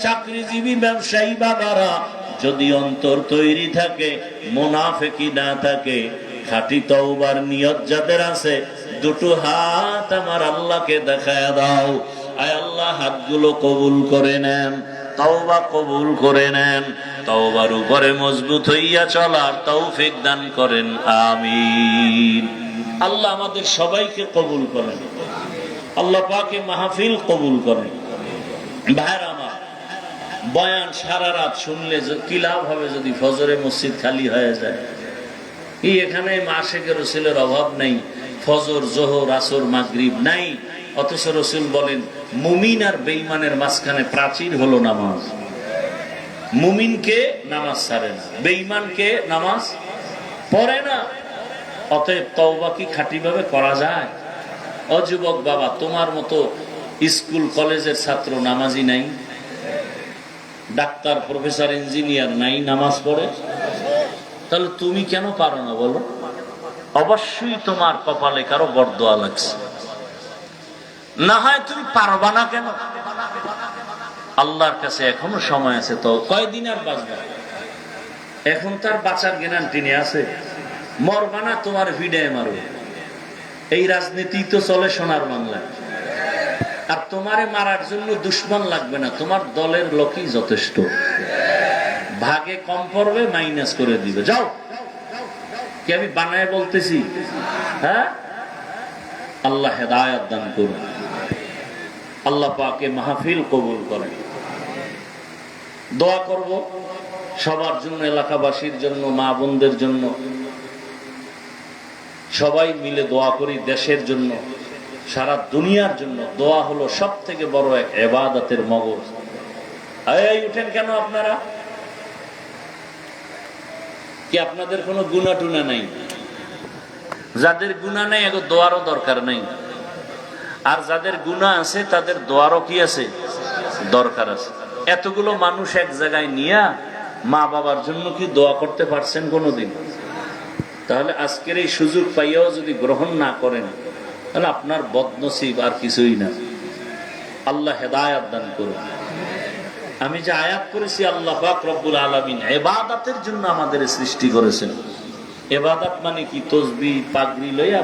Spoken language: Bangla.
চাকরিজীবী ব্যবসায়ী বাবারা, যদি অন্তর তৈরি থাকে মোনাফেকি না থাকে, খাঁটি তওবার নিয়ত যাদের আছে, দুটো হাত আমার আল্লাহকে দেখায় দাও। আয় আল্লাহ, হাতগুলো কবুল করে নেন কবুল করে নেন উপরে মজবুত হইয়া চলার তৌফিক দান করেন, আমিন। আল্লাহ আমাদের সবাইকে কবুল করেন। আল্লাহ পাকে মাহফিল কবুল করেন। আমার বয়ান সারা রাত শুনলে কি লাভ হবে যদি ফজরে মসজিদ খালি হয়ে যায়? কি এখানে মাসেকে রসুলের অভাব নেই, ফজর, জোহর, আসর, মাগরিব নাই। অথচ রসুল বলেন, মুমিন আর বেইমানের মাঝখানে প্রাচীর হলো নামাজ। মুমিনকে নামাজ ছাড়ে না বেইমানকে নামাজ পড়ে না। অতএব তওবা কি খাঁটিভাবে করা যায়? অযুবক বাবা, তোমার মতো স্কুল, কলেজের ছাত্র নামাজি নাই। ডাক্তার, প্রফেসর, ইঞ্জিনিয়ার নাই, নামাজ পড়ে। তাহলে তুমি কেন পারো না বলো? অবশ্যই তোমার কপালে কারও বরদোয়া লাগছে। না হয় তুমি পারবা না কেন? আল্লাহর কাছে এখনও সময় আছে তো। কয়দিন আর বাঁচবা? এখন তার বাঁচার গ্যারান্টি নিয়ে আছে। মরবা না, তোমার ভিডায় মারবে। এই রাজনীতি তো চলে সোনার বাংলায়। আর তোমারে মারার জন্য দুশ্মন লাগবে না, তোমার দলের লোকই যথেষ্ট। ভাগে কম পড়বে মাইনাস করে দিবে। যাও, কি আমি বানায় বলতেছি? হ্যাঁ? আল্লাহ হেদায়াত দান করুন। আল্লাহ পাকে মাহফিল কবুল করেন। দোয়া করব সবার জন্য, এলাকাবাসীর জন্য, মা বোনদের জন্য। সবাই মিলে দোয়া করি দেশের জন্য। সারা দুনিয়ার জন্য দোয়া হলো সব থেকে বড় এক এবাদতের মগজ। এই, উঠেন কেন আপনারা? কি আপনাদের কোনো গুণা টুনা নাই? যাদের গুণা নেই, এগো দোয়ারও দরকার নেই। আর যাদের গুণা আছে, তাদের দোয়ারও কি আছে? দরকার আছে। এতগুলো মানুষ এক জায়গায় নিয়ে মা বাবার জন্য কি দোয়া করতে পারছেন কোনোদিন? তাহলে আজকের এই সুযোগ পাইয়াও যদি গ্রহণ না করেন তাহলে আপনার বদনসিব আর কিছুই না। আল্লাহ হেদায়াত দান করুন। আমি যে আয়াত করেছি, আল্লাহ পাক রব্বুল আলমিন এবাদাতের জন্য আমাদের সৃষ্টি করেছেন। এবাদাত মানে কি? তসবি, পাগড়ি লইয়া